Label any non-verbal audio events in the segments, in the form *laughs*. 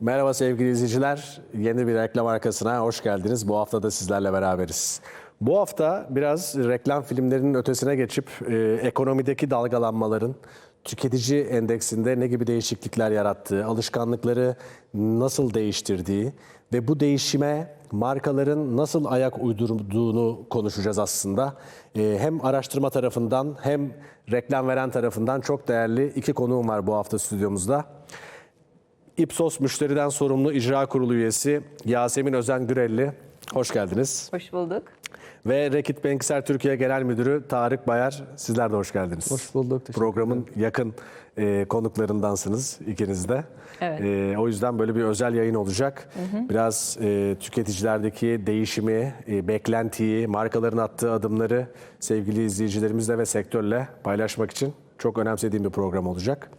Merhaba sevgili izleyiciler. Yeni bir reklam arkasına hoş geldiniz. Bu hafta da sizlerle beraberiz. Bu hafta biraz reklam filmlerinin ötesine geçip e, ekonomideki dalgalanmaların tüketici endeksinde ne gibi değişiklikler yarattığı, alışkanlıkları nasıl değiştirdiği ve bu değişime markaların nasıl ayak uydurduğunu konuşacağız aslında. E, hem araştırma tarafından hem reklam veren tarafından çok değerli iki konuğum var bu hafta stüdyomuzda. Ipsos Müşteriden Sorumlu İcra Kurulu üyesi Yasemin Özen Gürelli. Hoş geldiniz. Hoş bulduk. Ve Rekit Banksel Türkiye Genel Müdürü Tarık Bayar. Sizler de hoş geldiniz. Hoş bulduk, Programın yakın e, konuklarındansınız ikiniz de. Evet. E, o yüzden böyle bir özel yayın olacak. Biraz e, tüketicilerdeki değişimi, e, beklentiyi, markaların attığı adımları sevgili izleyicilerimizle ve sektörle paylaşmak için çok önemsediğim bir program olacak.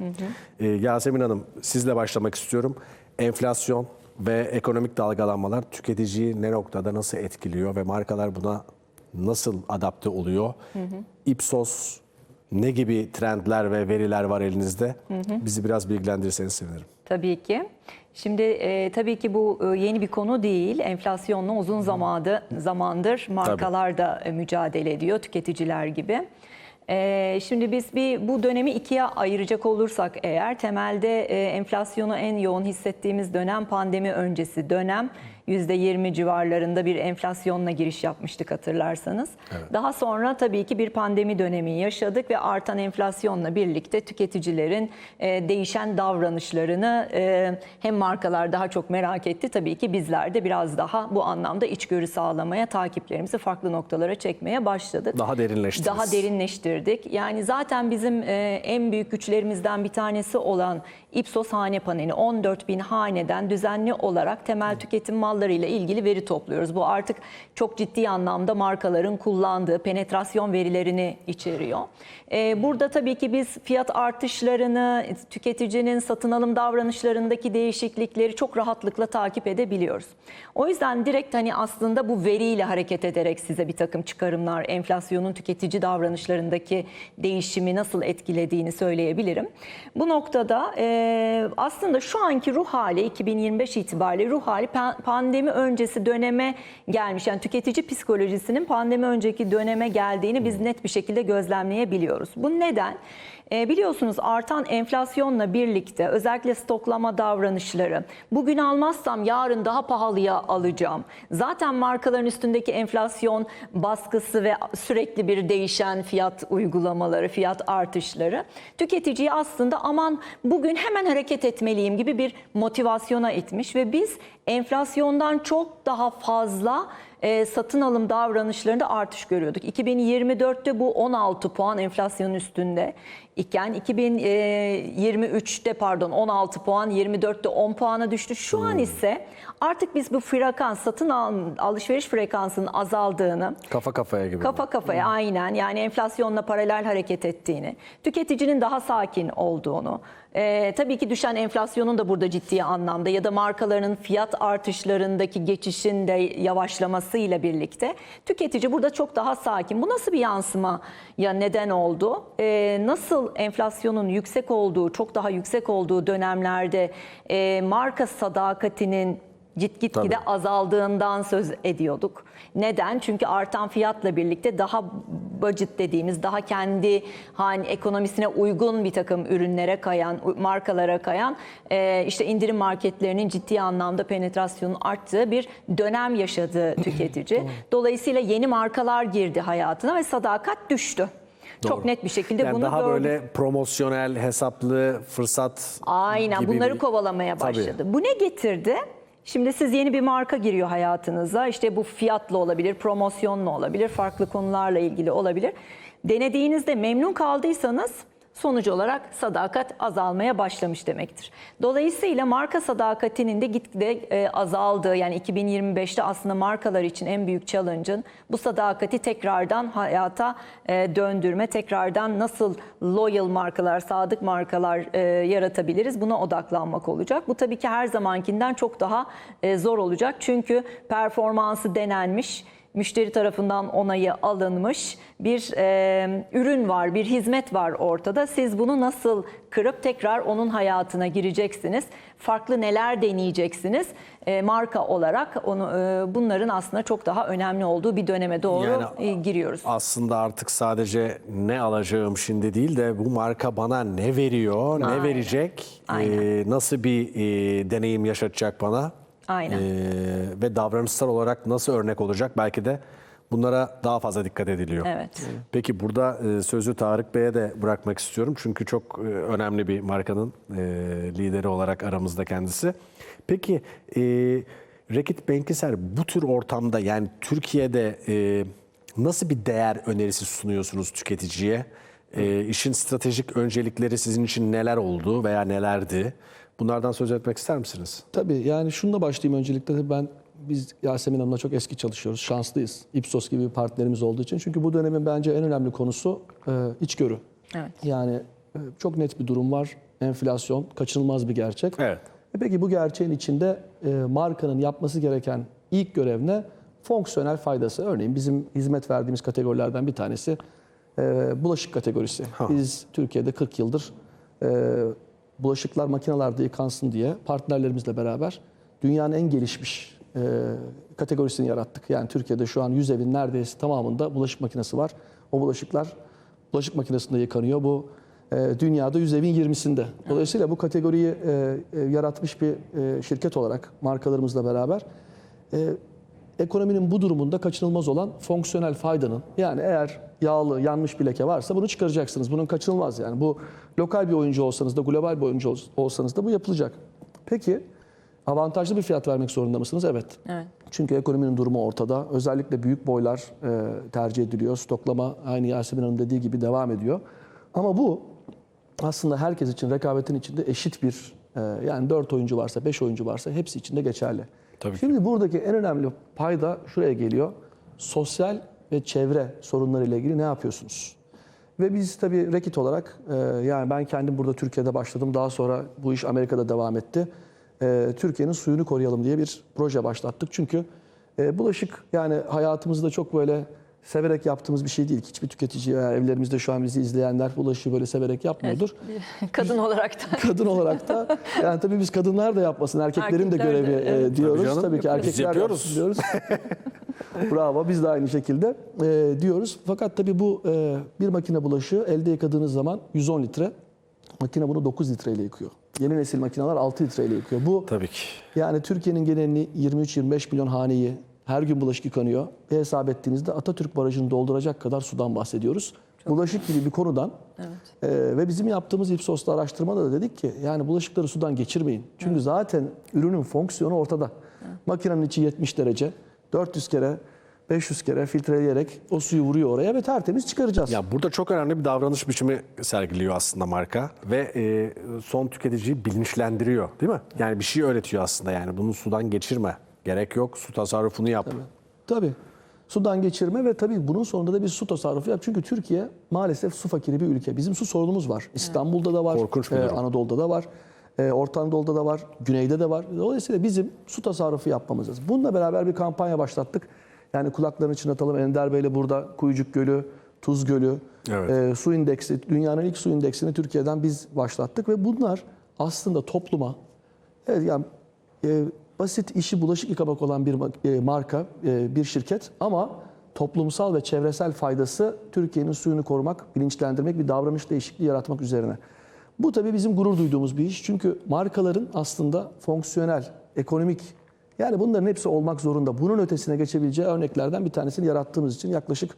E, Yasemin Hanım sizle başlamak istiyorum. Enflasyon ve ekonomik dalgalanmalar tüketiciyi ne noktada nasıl etkiliyor ve markalar buna nasıl adapte oluyor? Ipsos ne gibi trendler ve veriler var elinizde? Bizi biraz bilgilendirirseniz sevinirim. Tabii ki. Şimdi e, tabii ki bu e, yeni bir konu değil. Enflasyonla uzun zamandır, zamandır markalar da e, mücadele ediyor, tüketiciler gibi. E, şimdi biz bir bu dönemi ikiye ayıracak olursak eğer temelde e, enflasyonu en yoğun hissettiğimiz dönem pandemi öncesi dönem. %20 civarlarında bir enflasyonla giriş yapmıştık hatırlarsanız. Daha sonra tabii ki bir pandemi dönemi yaşadık ve artan enflasyonla birlikte tüketicilerin e, değişen davranışlarını e, hem markalar daha çok merak etti. Tabii ki bizler de biraz daha bu anlamda içgörü sağlamaya, takiplerimizi farklı noktalara çekmeye başladık. Daha derinleştiniz. Daha derinleştirdik. Yani zaten bizim e, en büyük güçlerimizden bir tanesi olan Ipsos hane paneli 14 bin haneden düzenli olarak temel tüketim mallarıyla ilgili veri topluyoruz. Bu artık çok ciddi anlamda markaların kullandığı penetrasyon verilerini içeriyor. E, burada tabii ki biz fiyat artışlarını, tüketicinin satın alım davranışlarındaki değişiklikleri çok rahatlıkla takip edebiliyoruz. O yüzden direkt hani aslında bu veriyle hareket ederek size bir takım çıkarımlar, enflasyonun tüketici davranışlarındaki değişimi nasıl etkilediğini söyleyebilirim. Bu noktada e, aslında şu anki ruh hali 2025 itibariyle ruh hali pa- pandemi öncesi döneme gelmiş. Yani tüketici psikolojisinin pandemi önceki döneme geldiğini biz net bir şekilde gözlemleyebiliyoruz. Bu neden? E, biliyorsunuz artan enflasyonla birlikte özellikle stoklama davranışları, bugün almazsam yarın daha pahalıya alacağım. Zaten markaların üstündeki enflasyon baskısı ve sürekli bir değişen fiyat uygulamaları, fiyat artışları tüketiciyi aslında aman bugün hemen hareket etmeliyim gibi bir motivasyona itmiş ve biz enflasyondan çok daha fazla e, satın alım davranışlarında artış görüyorduk. 2024'te bu 16 puan enflasyonun üstünde iken 2023'te pardon 16 puan 24'te 10 puana düştü. Şu an ise artık biz bu frekans satın al, alışveriş frekansının azaldığını Kafa kafaya gibi. Kafa kafaya aynen yani enflasyonla paralel hareket ettiğini, tüketicinin daha sakin olduğunu, e, tabii ki düşen enflasyonun da burada ciddi anlamda ya da markaların fiyat artışlarındaki geçişin de yavaşlamasıyla birlikte tüketici burada çok daha sakin. Bu nasıl bir yansıma ya neden oldu? E, nasıl enflasyonun yüksek olduğu, çok daha yüksek olduğu dönemlerde e, marka sadakatinin git gitgide Tabii. azaldığından söz ediyorduk. Neden? Çünkü artan fiyatla birlikte daha budget dediğimiz, daha kendi hani ekonomisine uygun bir takım ürünlere kayan, markalara kayan e, işte indirim marketlerinin ciddi anlamda penetrasyonun arttığı bir dönem yaşadı *clears throat* tüketici. Dolayısıyla yeni markalar girdi hayatına ve sadakat düştü. Çok Doğru. net bir şekilde yani bunu daha gördük. böyle promosyonel, hesaplı, fırsat Aynen bunları bir- kovalamaya Tabii. başladı. Bu ne getirdi? Şimdi siz yeni bir marka giriyor hayatınıza. İşte bu fiyatla olabilir, promosyonla olabilir, farklı konularla ilgili olabilir. Denediğinizde memnun kaldıysanız sonuç olarak sadakat azalmaya başlamış demektir. Dolayısıyla marka sadakatinin de gitgide e, azaldığı yani 2025'te aslında markalar için en büyük challenge'ın bu sadakati tekrardan hayata e, döndürme, tekrardan nasıl loyal markalar, sadık markalar e, yaratabiliriz buna odaklanmak olacak. Bu tabii ki her zamankinden çok daha zor olacak çünkü performansı denenmiş müşteri tarafından onayı alınmış bir e, ürün var, bir hizmet var ortada. Siz bunu nasıl kırıp tekrar onun hayatına gireceksiniz? Farklı neler deneyeceksiniz? E, marka olarak onu e, bunların aslında çok daha önemli olduğu bir döneme doğru Yani e, giriyoruz. Aslında artık sadece ne alacağım şimdi değil de bu marka bana ne veriyor, ne Aynen. verecek, Aynen. e, nasıl bir e, deneyim yaşatacak bana Aynen. e, ve davranışsal olarak nasıl örnek olacak belki de bunlara daha fazla dikkat ediliyor. Evet. Peki burada e, sözü Tarık Bey'e de bırakmak istiyorum. Çünkü çok e, önemli bir markanın e, lideri olarak aramızda kendisi. Peki Rekit Benkiser bu tür ortamda yani Türkiye'de nasıl bir değer önerisi sunuyorsunuz tüketiciye? E, işin stratejik öncelikleri sizin için neler oldu veya nelerdi? Bunlardan söz etmek ister misiniz? Tabii yani şununla başlayayım öncelikle. Tabii Ben biz Yasemin Hanım'la çok eski çalışıyoruz. Şanslıyız. Ipsos gibi bir partnerimiz olduğu için. Çünkü bu dönemin bence en önemli konusu e, içgörü. Evet. Yani e, çok net bir durum var. Enflasyon kaçınılmaz bir gerçek. Evet. E peki bu gerçeğin içinde e, markanın yapması gereken ilk görev ne? Fonksiyonel faydası. Örneğin bizim hizmet verdiğimiz kategorilerden bir tanesi e, bulaşık kategorisi. Biz Türkiye'de 40 yıldır e, bulaşıklar makinelerde yıkansın diye partnerlerimizle beraber dünyanın en gelişmiş e, kategorisini yarattık. Yani Türkiye'de şu an 100 evin neredeyse tamamında bulaşık makinesi var. O bulaşıklar bulaşık makinesinde yıkanıyor. Bu e, dünyada 100 evin 20'sinde. Dolayısıyla bu kategoriyi e, e, yaratmış bir e, şirket olarak markalarımızla beraber e, ekonominin bu durumunda kaçınılmaz olan fonksiyonel faydanın yani eğer yağlı yanmış bir leke varsa bunu çıkaracaksınız. Bunun kaçınılmaz yani. Bu lokal bir oyuncu olsanız da global bir oyuncu ol- olsanız da bu yapılacak. Peki avantajlı bir fiyat vermek zorunda mısınız? Evet. Evet. Çünkü ekonominin durumu ortada. Özellikle büyük boylar e, tercih ediliyor. Stoklama aynı Yasemin Hanım dediği gibi devam ediyor. Ama bu aslında herkes için rekabetin içinde eşit bir e, yani 4 oyuncu varsa 5 oyuncu varsa hepsi için de geçerli. Tabii ki. Şimdi buradaki en önemli payda şuraya geliyor. Sosyal ve çevre sorunlarıyla ilgili ne yapıyorsunuz? Ve biz tabii Rekit olarak e, yani ben kendim burada Türkiye'de başladım. Daha sonra bu iş Amerika'da devam etti. E, Türkiye'nin suyunu koruyalım diye bir proje başlattık. Çünkü e, bulaşık yani hayatımızda çok böyle severek yaptığımız bir şey değil. Hiçbir tüketici veya evlerimizde şu an bizi izleyenler bulaşığı böyle severek yapmıyordur. *laughs* Kadın olarak da. *laughs* Kadın olarak da yani tabii biz kadınlar da yapmasın, erkeklerin de Erkekler de, görevi e, evet. diyoruz. Tabii Tabii, canım, ki yapıyoruz. Erkekler yapıyoruz. diyoruz. *laughs* Bravo biz de aynı şekilde e, diyoruz. Fakat tabii bu e, bir makine bulaşığı elde yıkadığınız zaman 110 litre. Makine bunu 9 litreyle yıkıyor. Yeni nesil makineler 6 litreyle yıkıyor. Bu Tabii ki. yani Türkiye'nin genelini 23-25 milyon haneyi her gün bulaşık yıkanıyor. Bir hesap ettiğinizde Atatürk Barajı'nı dolduracak kadar sudan bahsediyoruz. bulaşık gibi bir konudan e, ve bizim yaptığımız Ipsos'ta araştırmada da dedik ki yani bulaşıkları sudan geçirmeyin. Çünkü zaten ürünün fonksiyonu ortada. Makinenin içi 70 derece, 400 kere 500 kere filtreleyerek o suyu vuruyor oraya ve tertemiz çıkaracağız. Ya burada çok önemli bir davranış biçimi sergiliyor aslında marka ve e, son tüketiciyi bilinçlendiriyor değil mi? Yani bir şey öğretiyor aslında yani bunu sudan geçirme. Gerek yok su tasarrufunu yap. Tabii. Sudan geçirme ve tabii bunun sonunda da bir su tasarrufu yap. Çünkü Türkiye maalesef su fakiri bir ülke. Bizim su sorunumuz var. İstanbul'da da var, Korkunç bir e, durum. Anadolu'da da var, e, Orta Anadolu'da da var, Güney'de de var. Dolayısıyla bizim su tasarrufu yapmamız lazım. Bununla beraber bir kampanya başlattık. Yani kulaklarını çınlatalım. Ender Bey'le burada Kuyucuk Gölü, Tuz Gölü, Evet. e, su indeksi, dünyanın ilk su indeksini Türkiye'den biz başlattık ve bunlar aslında topluma Evet yani e, basit işi bulaşık yıkamak olan bir e, marka, e, bir şirket ama toplumsal ve çevresel faydası Türkiye'nin suyunu korumak, bilinçlendirmek, bir davranış değişikliği yaratmak üzerine. Bu tabii bizim gurur duyduğumuz bir iş. Çünkü markaların aslında fonksiyonel, ekonomik yani bunların hepsi olmak zorunda. Bunun ötesine geçebileceği örneklerden bir tanesini yarattığımız için yaklaşık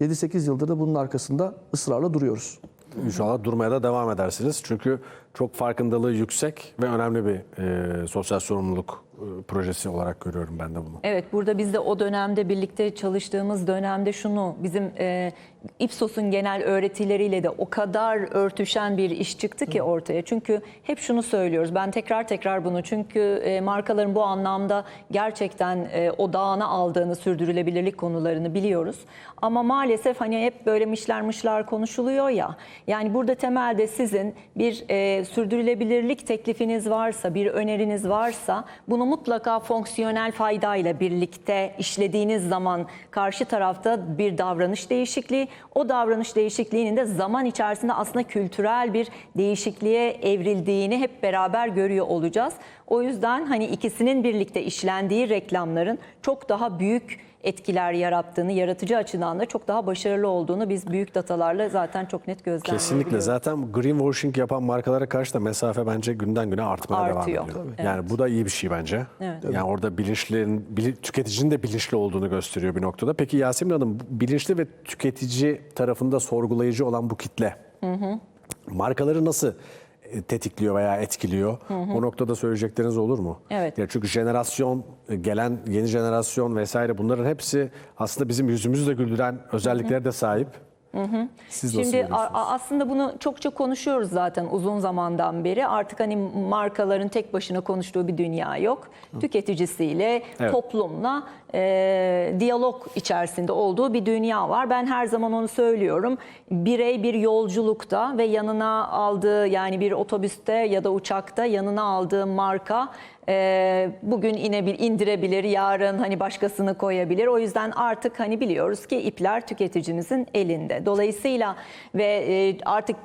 7-8 yıldır da bunun arkasında ısrarla duruyoruz. İnşallah durmaya da devam edersiniz. Çünkü çok farkındalığı yüksek ve önemli bir e, sosyal sorumluluk projesi olarak görüyorum ben de bunu. Evet burada biz de o dönemde birlikte çalıştığımız dönemde şunu bizim e, Ipsos'un genel öğretileriyle de o kadar örtüşen bir iş çıktı ki ortaya. Çünkü hep şunu söylüyoruz ben tekrar tekrar bunu çünkü e, markaların bu anlamda gerçekten e, odağına aldığını sürdürülebilirlik konularını biliyoruz. Ama maalesef hani hep böyle mışlar mışlar konuşuluyor ya. Yani burada temelde sizin bir e, sürdürülebilirlik teklifiniz varsa, bir öneriniz varsa bunu bunu mutlaka fonksiyonel faydayla birlikte işlediğiniz zaman karşı tarafta bir davranış değişikliği, o davranış değişikliğinin de zaman içerisinde aslında kültürel bir değişikliğe evrildiğini hep beraber görüyor olacağız. O yüzden hani ikisinin birlikte işlendiği reklamların çok daha büyük etkiler yarattığını, yaratıcı açıdan da çok daha başarılı olduğunu biz büyük datalarla zaten çok net gözlemleyebiliyoruz. Kesinlikle. Zaten greenwashing yapan markalara karşı da mesafe bence günden güne artmaya Artıyor. devam ediyor. Tabii. Yani bu da iyi bir şey bence. Evet. Yani orada bilinçlerin, bili- tüketicinin de bilinçli olduğunu gösteriyor bir noktada. Peki Yasemin Hanım, bilinçli ve tüketici tarafında sorgulayıcı olan bu kitle markaları nasıl tetikliyor veya etkiliyor? O noktada söyleyecekleriniz olur mu? Evet. Ya çünkü jenerasyon, e, gelen yeni jenerasyon vesaire bunların hepsi aslında bizim yüzümüzü de güldüren özelliklere de sahip. Siz nasıl Şimdi a- görüyorsunuz? a- aslında bunu çokça konuşuyoruz zaten uzun zamandan beri. Artık hani markaların tek başına konuştuğu bir dünya yok. Tüketicisiyle, Evet. toplumla e, diyalog içerisinde olduğu bir dünya var. Ben her zaman onu söylüyorum. Birey bir yolculukta ve yanına aldığı yani bir otobüste ya da uçakta yanına aldığı marka e, bugün inebil indirebilir, yarın hani başkasını koyabilir. O yüzden artık hani biliyoruz ki ipler tüketicimizin elinde. Dolayısıyla ve e, artık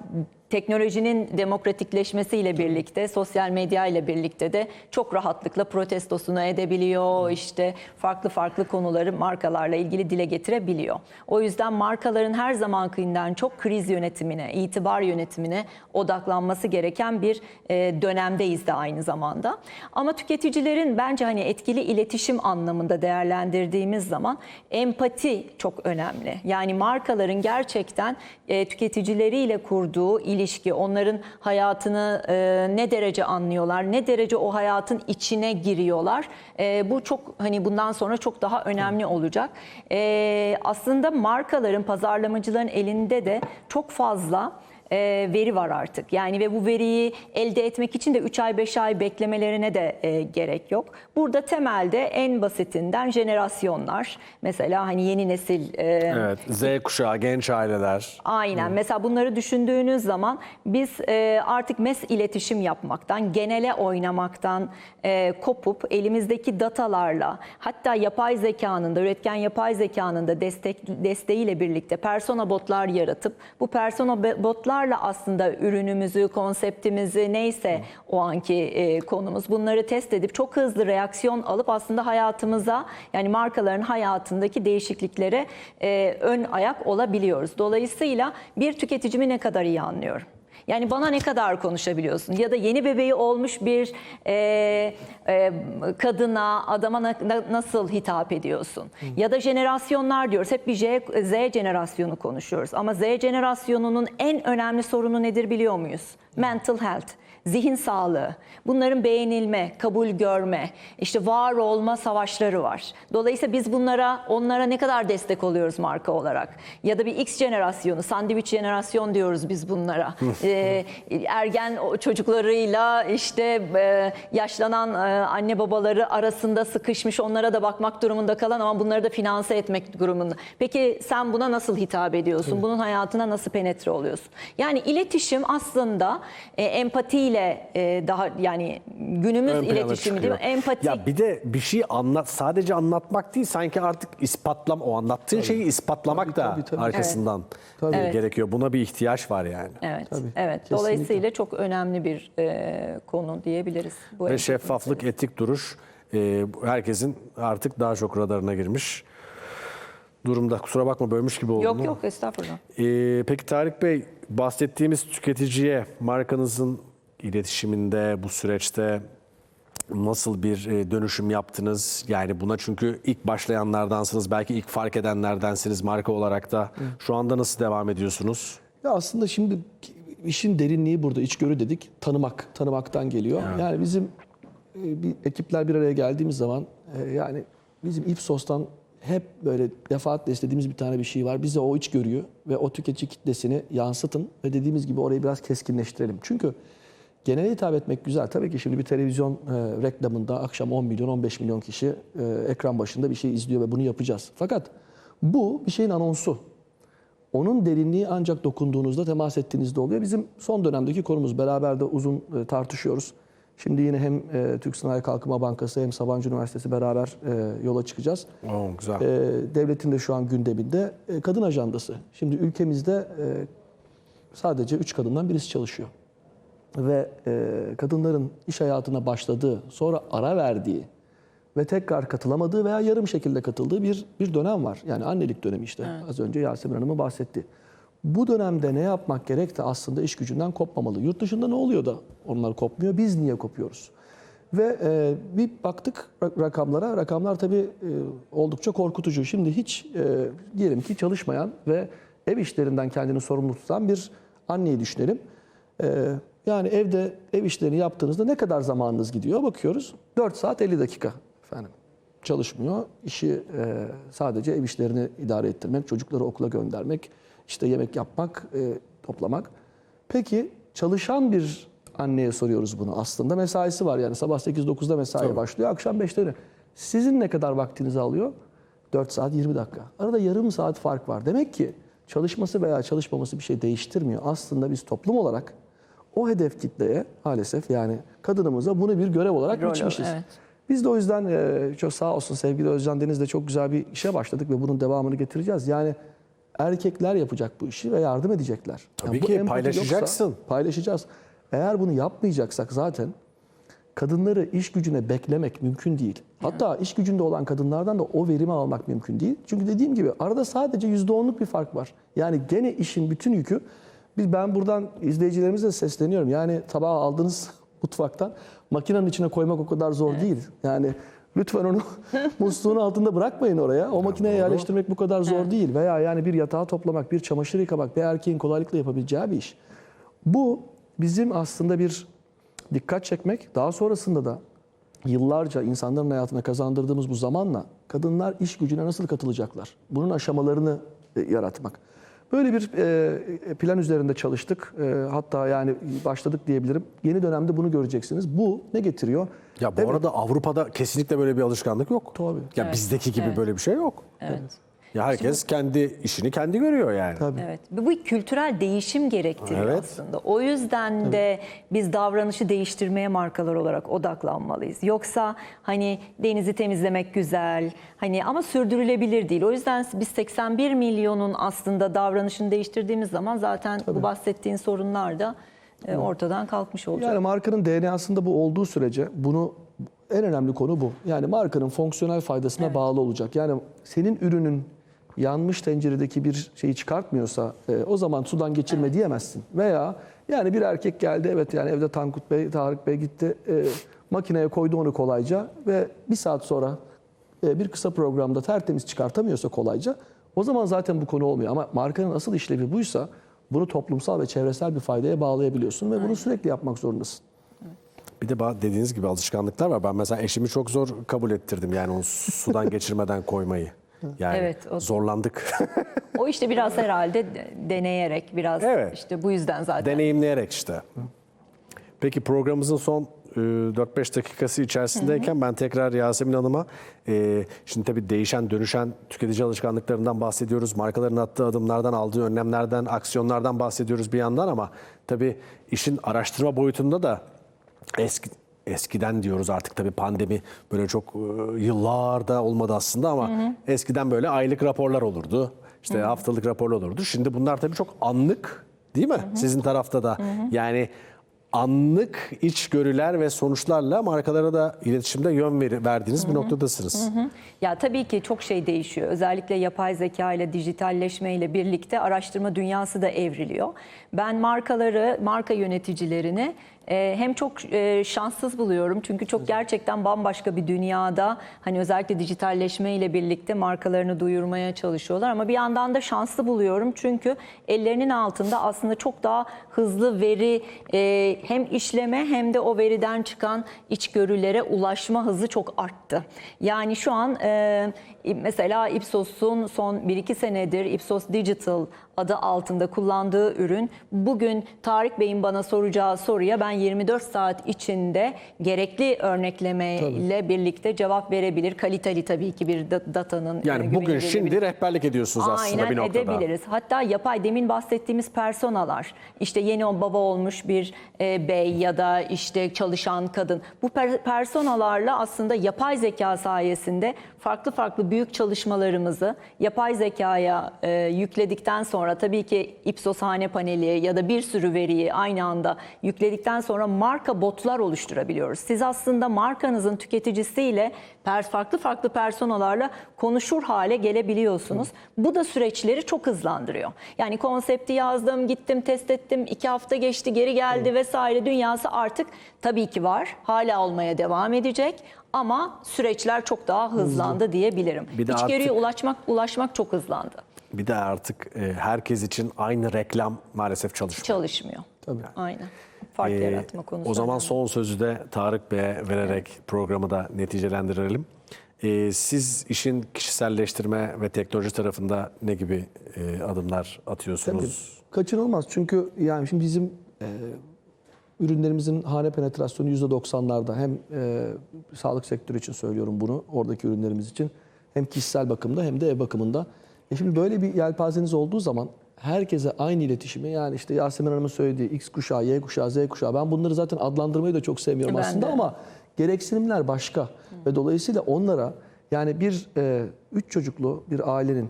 teknolojinin demokratikleşmesiyle birlikte, sosyal medya ile birlikte de çok rahatlıkla protestosunu edebiliyor. işte farklı farklı konuları markalarla ilgili dile getirebiliyor. O yüzden markaların her zamankinden çok kriz yönetimine, itibar yönetimine odaklanması gereken bir e, dönemdeyiz de aynı zamanda. Ama tüketicilerin bence hani etkili iletişim anlamında değerlendirdiğimiz zaman empati çok önemli. Yani markaların gerçekten e, tüketicileriyle kurduğu ilişki, onların hayatını e, ne derece anlıyorlar, ne derece o hayatın içine giriyorlar. E, bu çok hani bundan sonra çok daha önemli olacak. E, aslında markaların, pazarlamacıların elinde de çok fazla e, veri var artık. Yani ve bu veriyi elde etmek için de 3 ay 5 ay beklemelerine de e, gerek yok. Burada temelde en basitinden jenerasyonlar. Mesela hani yeni nesil e, Evet, Z kuşağı, genç aileler. Aynen. Mesela bunları düşündüğünüz zaman biz e, artık mes iletişim yapmaktan, genele oynamaktan e, kopup elimizdeki datalarla hatta yapay zekanın da üretken yapay zekanın da destek desteğiyle birlikte persona botlar yaratıp bu persona be- botlarla aslında ürünümüzü, konseptimizi neyse o anki e, konumuz bunları test edip çok hızlı reaksiyon alıp aslında hayatımıza yani markaların hayatındaki değişikliklere e, ön ayak olabiliyoruz. Dolayısıyla bir tüketicimi ne kadar iyi anlıyorum. Yani bana ne kadar konuşabiliyorsun ya da yeni bebeği olmuş bir e, e, kadına, adama na- na- nasıl hitap ediyorsun? Ya da jenerasyonlar diyoruz. Hep bir J, Z jenerasyonu konuşuyoruz. Ama Z jenerasyonunun en önemli sorunu nedir biliyor muyuz? Mental health zihin sağlığı, bunların beğenilme, kabul görme, işte var olma savaşları var. Dolayısıyla biz bunlara, onlara ne kadar destek oluyoruz marka olarak? Ya da bir X jenerasyonu, sandviç jenerasyon diyoruz biz bunlara. *laughs* Ee, ergen çocuklarıyla işte e, yaşlanan e, anne babaları arasında sıkışmış, onlara da bakmak durumunda kalan ama bunları da finanse etmek durumunda. Peki sen buna nasıl hitap ediyorsun? Bunun hayatına nasıl penetre oluyorsun? Yani iletişim aslında e, empatiyle e, daha yani günümüz ön plana iletişimi değil mi? çıkıyor. Empati. Ya bir de bir şey anlat sadece anlatmak değil sanki artık ispatlam o anlattığın şeyi ispatlamak Tabii, da tabii, tabii. arkasından Tabii. e, Evet. gerekiyor. Buna bir ihtiyaç var yani. Evet. Tabii, evet. kesinlikle. Dolayısıyla çok önemli bir e, konu diyebiliriz. Bu Ve empati şeffaflık, etik duruş e, herkesin artık daha çok radarına girmiş durumda. Kusura bakma bölmüş gibi oldum Yok ama. yok estağfurullah. Ee, peki Tarık Bey, bahsettiğimiz tüketiciye markanızın iletişiminde, bu süreçte nasıl bir e, dönüşüm yaptınız? Yani buna çünkü ilk başlayanlardansınız, belki ilk fark edenlerdensiniz marka olarak da. Şu anda nasıl devam ediyorsunuz? Ya aslında şimdi işin derinliği burada içgörü dedik. Tanımak, tanımaktan geliyor. Yani bizim e, bir ekipler bir araya geldiğimiz zaman e, yani bizim Ipsos'tan hep böyle defaatle istediğimiz bir tane bir şey var. Bize o içgörüyü ve o tüketici kitlesini yansıtın ve dediğimiz gibi orayı biraz keskinleştirelim. Çünkü genele hitap etmek güzel. Tabii ki şimdi bir televizyon e, reklamında akşam 10 milyon 15 milyon kişi e, ekran başında bir şey izliyor ve bunu yapacağız. Fakat bu bir şeyin anonsu. Onun derinliği ancak dokunduğunuzda, temas ettiğinizde oluyor. Bizim son dönemdeki konumuz beraber de uzun e, tartışıyoruz. Şimdi yine hem e, Türk Sanayi Kalkınma Bankası hem Sabancı Üniversitesi beraber e, yola çıkacağız. Oo, güzel. E, devletin de şu an gündeminde e, kadın ajandası. Şimdi ülkemizde e, sadece 3 kadından birisi çalışıyor. Ve e, kadınların iş hayatına başladığı, sonra ara verdiği ve tekrar katılamadığı veya yarım şekilde katıldığı bir bir dönem var. Yani annelik dönemi işte. Az önce Yasemin Hanım'ın bahsetti. Bu dönemde ne yapmak gerek de aslında iş gücünden kopmamalı. Yurt dışında ne oluyor da onlar kopmuyor? Biz niye kopuyoruz? Ve e, bir baktık ra- rakamlara. Rakamlar tabii e, oldukça korkutucu. Şimdi hiç e, diyelim ki çalışmayan ve ev işlerinden kendini sorumlu tutan bir anneyi düşünelim. E, yani evde ev işlerini yaptığınızda ne kadar zamanınız gidiyor? Bakıyoruz 4 saat 50 dakika efendim. Çalışmıyor. İşi e, sadece ev işlerini idare ettirmek, çocukları okula göndermek, işte yemek yapmak, e, toplamak. Peki çalışan bir anneye soruyoruz bunu. Aslında mesaisi var yani sabah 8-9'da mesai başlıyor, akşam 5'te dönüyor. Sizin ne kadar vaktinizi alıyor? 4 saat 20 dakika. Arada yarım saat fark var. Demek ki çalışması veya çalışmaması bir şey değiştirmiyor. Aslında biz toplum olarak o hedef kitleye maalesef yani kadınımıza bunu bir görev olarak Rol, biçmişiz. evet. Biz de o yüzden e, çok sağ olsun sevgili Özcan Deniz'le çok güzel bir işe başladık ve bunun devamını getireceğiz. Yani erkekler yapacak bu işi ve yardım edecekler. Tabii Yani ki, paylaşacaksın. yoksa paylaşacağız. Eğer bunu yapmayacaksak zaten kadınları iş gücüne beklemek mümkün değil. Hatta iş gücünde olan kadınlardan da o verimi almak mümkün değil. Çünkü dediğim gibi arada sadece %10'luk bir fark var. Yani gene işin bütün yükü biz ben buradan izleyicilerimize sesleniyorum. Yani tabağı aldığınız *laughs* mutfaktan makinenin içine koymak o kadar zor değil. Yani lütfen onu *laughs* musluğun altında bırakmayın oraya. O makineye yerleştirmek bu kadar zor değil. Veya yani bir yatağı toplamak, bir çamaşır yıkamak bir erkeğin kolaylıkla yapabileceği bir iş. Bu bizim aslında bir dikkat çekmek, daha sonrasında da yıllarca insanların hayatına kazandırdığımız bu zamanla kadınlar iş gücüne nasıl katılacaklar? Bunun aşamalarını e, yaratmak. Böyle bir e, plan üzerinde çalıştık. E, hatta yani başladık diyebilirim. Yeni dönemde bunu göreceksiniz. Bu ne getiriyor? Ya bu arada Avrupa'da kesinlikle böyle bir alışkanlık yok. Tabii. Ya bizdeki gibi böyle bir şey yok. Evet. Ya herkes kendi işini kendi görüyor yani. Tabii. Evet. Bu bir kültürel değişim gerektiriyor Evet. aslında. O yüzden de biz davranışı değiştirmeye markalar olarak odaklanmalıyız. Yoksa hani denizi temizlemek güzel, hani ama sürdürülebilir değil. O yüzden biz 81 milyonun aslında davranışını değiştirdiğimiz zaman zaten bu bahsettiğin sorunlar da e, ortadan kalkmış olacak. Yani markanın DNA'sında bu olduğu sürece bunu en önemli konu bu. Yani markanın fonksiyonel faydasına bağlı olacak. Yani senin ürünün yanmış tenceredeki bir şeyi çıkartmıyorsa e, o zaman sudan geçirme diyemezsin. Veya yani bir erkek geldi evet yani evde Tankut Bey, Tarık Bey gitti e, makineye koydu onu kolayca ve bir saat sonra e, bir kısa programda tertemiz çıkartamıyorsa kolayca o zaman zaten bu konu olmuyor. Ama markanın asıl işlevi buysa bunu toplumsal ve çevresel bir faydaya bağlayabiliyorsun ve bunu sürekli yapmak zorundasın. Bir de dediğiniz gibi alışkanlıklar var. Ben mesela eşimi çok zor kabul ettirdim yani onu sudan *laughs* geçirmeden koymayı. Yani Evet, o- zorlandık. *laughs* O işte biraz herhalde de- deneyerek biraz Evet. işte bu yüzden zaten. Deneyimleyerek işte. Peki programımızın son e, 4-5 dakikası içerisindeyken ben tekrar Yasemin Hanım'a e, şimdi tabii değişen dönüşen tüketici alışkanlıklarından bahsediyoruz. Markaların attığı adımlardan aldığı önlemlerden, aksiyonlardan bahsediyoruz bir yandan ama tabii işin araştırma boyutunda da eski eskiden diyoruz artık tabii pandemi böyle çok e, yıllarda olmadı aslında ama eskiden böyle aylık raporlar olurdu. İşte haftalık raporlar olurdu. Şimdi bunlar tabii çok anlık değil mi? Sizin tarafta da. Yani anlık içgörüler ve sonuçlarla markalara da iletişimde yön ver- verdiğiniz bir noktadasınız. Ya tabii ki çok şey değişiyor. Özellikle yapay zeka ile dijitalleşme ile birlikte araştırma dünyası da evriliyor. Ben markaları, marka yöneticilerini hem çok e, şanssız buluyorum. Çünkü çok gerçekten bambaşka bir dünyada hani özellikle dijitalleşme ile birlikte markalarını duyurmaya çalışıyorlar. Ama bir yandan da şanslı buluyorum. Çünkü ellerinin altında aslında çok daha hızlı veri e, hem işleme hem de o veriden çıkan içgörülere ulaşma hızı çok arttı. Yani şu an e, mesela Ipsos'un son 1-2 senedir Ipsos Digital adı altında kullandığı ürün bugün Tarık Bey'in bana soracağı soruya ben hemen 24 saat içinde gerekli örnekleme ile birlikte cevap verebilir. Kaliteli tabii ki bir da- datanın e, Yani bugün şimdi rehberlik ediyorsunuz aslında Aynen bir noktada. edebiliriz. Hatta yapay demin bahsettiğimiz personalar işte yeni o baba olmuş bir e, bey ya da işte çalışan kadın bu per- personalarla aslında yapay zeka sayesinde farklı farklı büyük çalışmalarımızı yapay zekaya e, yükledikten sonra tabii ki Ipsos hane paneli ya da bir sürü veriyi aynı anda yükledikten sonra marka botlar oluşturabiliyoruz. Siz aslında markanızın tüketicisiyle per, farklı farklı personalarla konuşur hale gelebiliyorsunuz. Bu da süreçleri çok hızlandırıyor. Yani konsepti yazdım, gittim, test ettim, iki hafta geçti, geri geldi vesaire dünyası artık tabii ki var. Hala olmaya devam edecek ama süreçler çok daha hızlandı diyebilirim. Bir de İçgörüye artık- ulaşmak ulaşmak çok hızlandı. Bir de artık e, herkes için aynı reklam maalesef çalışmıyor. Çalışmıyor. Tabii. Aynen. Fark Ee, yaratma konusu. O zaman önemli. son sözü de Tarık Bey'e vererek programı da neticelendirelim. Ee, siz işin kişiselleştirme ve teknoloji tarafında ne gibi e, adımlar atıyorsunuz? Kaçınılmaz çünkü yani şimdi bizim e, ürünlerimizin hane penetrasyonu %90'larda hem e, sağlık sektörü için söylüyorum bunu oradaki ürünlerimiz için hem kişisel bakımda hem de ev bakımında. E şimdi böyle bir yelpazeniz olduğu zaman herkese aynı iletişimi yani işte Yasemin Hanım'ın söylediği X kuşağı, Y kuşağı, Z kuşağı ben bunları zaten adlandırmayı da çok sevmiyorum Ben aslında de. ama gereksinimler başka ve dolayısıyla onlara yani bir e, üç çocuklu bir ailenin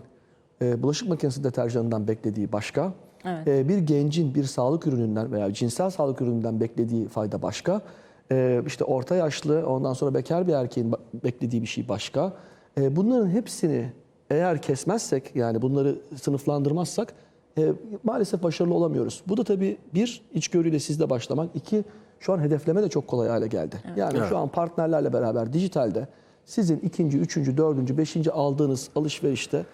e, bulaşık makinesi deterjanından beklediği başka, e, bir gencin bir sağlık ürününden veya cinsel sağlık ürününden beklediği fayda başka, e, işte orta yaşlı ondan sonra bekar bir erkeğin beklediği bir şey başka. E, bunların hepsini eğer kesmezsek yani bunları sınıflandırmazsak e, maalesef başarılı olamıyoruz. Bu da tabii bir içgörüyle sizde başlamak, iki şu an hedefleme de çok kolay hale geldi. Yani şu an partnerlerle beraber dijitalde sizin ikinci, üçüncü, dördüncü, beşinci aldığınız alışverişte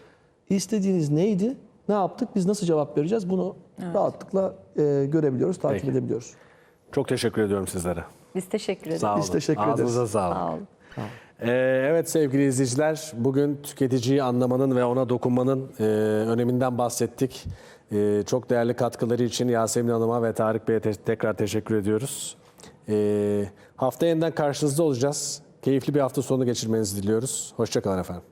istediğiniz neydi, ne yaptık, biz nasıl cevap vereceğiz bunu rahatlıkla e, görebiliyoruz, takip Peki. edebiliyoruz. Çok teşekkür ediyorum sizlere. Biz teşekkür ederiz. Sağ olun. Biz teşekkür ederiz. Ağzınıza sağlık. Sağ olun. Ee, evet sevgili izleyiciler, bugün tüketiciyi anlamanın ve ona dokunmanın e, öneminden bahsettik. E, çok değerli katkıları için Yasemin Hanım'a ve Tarık Bey'e te- tekrar teşekkür ediyoruz. E, hafta yeniden karşınızda olacağız. Keyifli bir hafta sonu geçirmenizi diliyoruz. Hoşçakalın efendim.